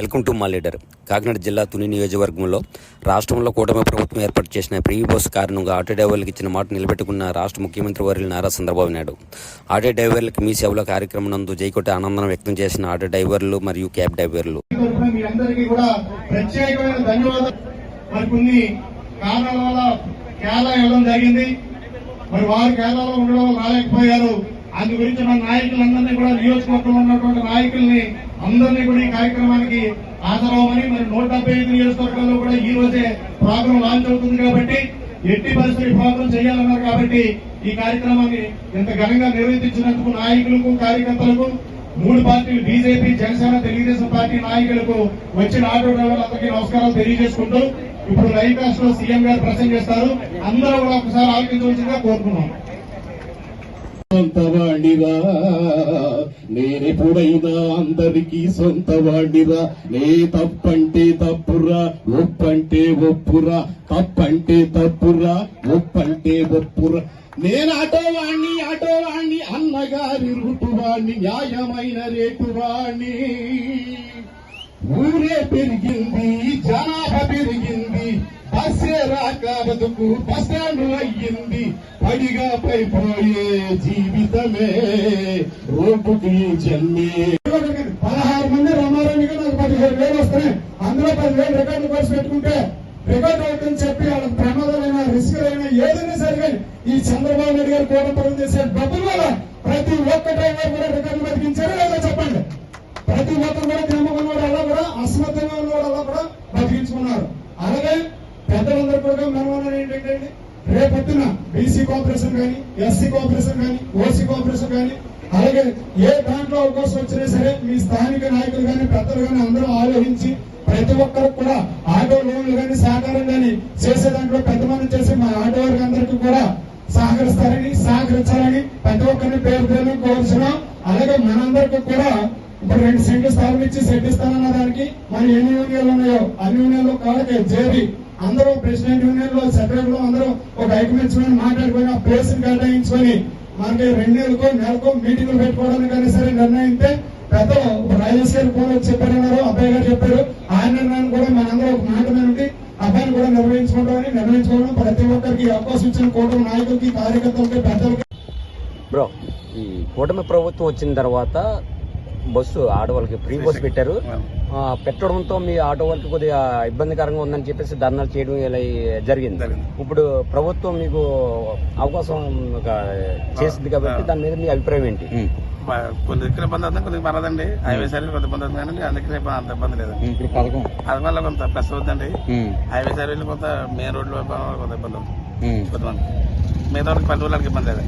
Welcome to మా leader. Kakinada జిల్లా తుని నియోజకవర్గంలో రాష్ట్రంలో కూటమి ప్రభుత్వం ఏర్పాటు చేసిన ప్రీ బస్ కారణంగా ఆటో డ్రైవర్లకు ఇచ్చిన మాట నిలబెట్టుకున్న రాష్ట్ర ముఖ్యమంత్రి వర్యులు నారా చంద్రబాబు నాయుడు. ఆటో డ్రైవర్లకు మీ సేవల కార్యక్రమం నందు జైకోటి ఆనందం వ్యక్తం చేసిన ఆటో డ్రైవర్లు మరియు క్యాబ్ డ్రైవర్లు. మరి వారు కేరళలో ఉండడం రాలేకపోయారు. అందు గురించి మన నాయకులందరినీ కూడా నియోజకవర్గంలో ఉన్నటువంటి నాయకుల్ని అందరినీ కూడా ఈ కార్యక్రమానికి హాజరవ్వమని మరి నూట డెబ్బై ఐదు నియోజకవర్గాల్లో కూడా ఈ రోజే ప్రోగ్రాం లాంచ్ అవుతుంది కాబట్టి ఎట్టి పరిస్థితి ప్రోగ్రాం చేయాలన్నారు కాబట్టి ఈ కార్యక్రమాన్ని ఇంత ఘనంగా నిర్వహించినందుకు నాయకులకు కార్యకర్తలకు మూడు పార్టీలు బీజేపీ జనసేన తెలుగుదేశం పార్టీ నాయకులకు వచ్చిన ఆటో డ్రైవర్లందరికీ నమస్కారాలు తెలియజేసుకుంటూ ఇప్పుడు లైవ్ కాస్ట్లో సీఎం గారు ప్రసంగం చేస్తారు అందరూ కూడా ఒకసారి ఆలోచించవలసిందిగా కోరుకున్నాం సొంతవాడిరా నేనెప్పుడైనా అందరికీ సొంతవాడిరా నే తప్పంటే తప్పురా ఒప్పంటే ఒప్పురా తప్పంటే తప్పురా ఒప్పంటే ఒప్పురా. నేను ఆటోవాణ్ణి వాణ్ణి అన్నగారి రూటు న్యాయమైన రేటువాణ్ణి. ఊరే పెరిగింది జనాభా పెరిగింది బస్సే రాక బతుకు బస్ స్టాండ్ అయ్యింది. పడిగా పైపోయే జీవితమే రోడ్డుకి జన్మే. పదహారు మంది రమారానికి నాకు పదిహేను వేలు వస్తున్నాయి. అందులో పదివేలు రికార్డు పరిచి పెట్టుకుంటే రికార్డు అవుతుందని చెప్పి వాళ్ళకి ప్రమాదమైన రిస్క్ అయినా ఏదైనా సరే ఈ చంద్రబాబు నాయుడు గారు కోటపురం చేసే డబ్బుల వల్ల ప్రతి ఒక్క డ్రైవర్ కూడా రికార్డు బతికించారు లేదా చెప్పండి. ప్రతి ఒక్కరు కూడా జ్ఞాపకం ఉన్న అలా కూడా అసమర్థంగా ఉన్న అలా కూడా బతికించుకున్నారు అలాగే పెద్దలందరూ కూడా మనమన్నది ఏంటంటే రేపొద్దున బీసీ కోఆపరేషన్ కానీ ఎస్సీ కోఆపరేషన్ కానీ ఓసీ కోఆపరేషన్ కానీ అలాగే ఏ దాంట్లో అవకాశం వచ్చినా సరే మీ స్థానిక నాయకులు కానీ పెద్దలు కానీ అందరూ ఆలోచించి ప్రతి ఒక్కరికి కూడా ఆటో లోన్లు కానీ సహకారం కానీ చేసే దాంట్లో పెద్ద మంది చేసి మా ఆటో వారికి అందరికీ కూడా సహకరిస్తారని సహకరించాలని ప్రతి ఒక్కరిని పేరు పేరు కోరుచున్నాం. అలాగే మనందరికీ కూడా ఇప్పుడు రెండు సెంట్లు స్థలం ఇచ్చి సెట్ ఇస్తానన్న దానికి మన ఎన్ని యూనియన్లు ఉన్నాయో అన్ని యూనియన్లు కాళ్ళకి చేరి అందరూ ప్రెసిడెంట్ యూనియన్లో అందరూ ఒక మాట్లాడుకొని ఆ ప్లేస్ కేటాయించుకొని మనకి రెండు నెలలకు నెలకు మీటింగ్లు పెట్టుకోవడానికి కానీ సరే నిర్ణయిస్తే పెద్దలు రాజేష్ గారు ఫోన్ వచ్చి చెప్పారన్నారు అబ్బాయి గారు చెప్పారు. ఆ నిర్ణయాన్ని కూడా మనందరూ ఒక మాట మీద అబ్బాయిని కూడా నిర్వహించుకుంటామని నిర్ణయించుకోవడం ప్రతి ఒక్కరికి అవకాశం ఇచ్చిన కూటమి నాయకులకి కార్యకర్తలకి పెద్దలకి. బ్రో ఈ కూటమి ప్రభుత్వం వచ్చిన తర్వాత బస్సు ఆడవాళ్ళకి ఫ్రీ బస్సు పెట్టారు. పెట్టడంతో మీ ఆటో వాళ్ళకి కొద్దిగా ఇబ్బందికరంగా ఉందని చెప్పేసి ధర్నాలు చేయడం ఇలా జరిగింది. ఇప్పుడు ప్రభుత్వం మీకు అవకాశం చేసింది కాబట్టి దాని మీద మీ అభిప్రాయం ఏంటి? కొన్ని దగ్గర ఇబ్బంది అవుతుంది కొన్ని పర్లేదండి హైవే సైడ్ కొంత ఇబ్బంది అవుతుంది కానీ అందుకనే అంత ఇబ్బంది లేదు. అది వల్ల కొంత ప్లస్ అవుతుందండి. హైవే సైడ్ వెళ్ళి కొంత మెయిన్ రోడ్లో కొంత ఇబ్బంది అవుతుంది. కొంతమంది. మిగతా పల్లె వాళ్ళకి ఇబ్బంది లేదు.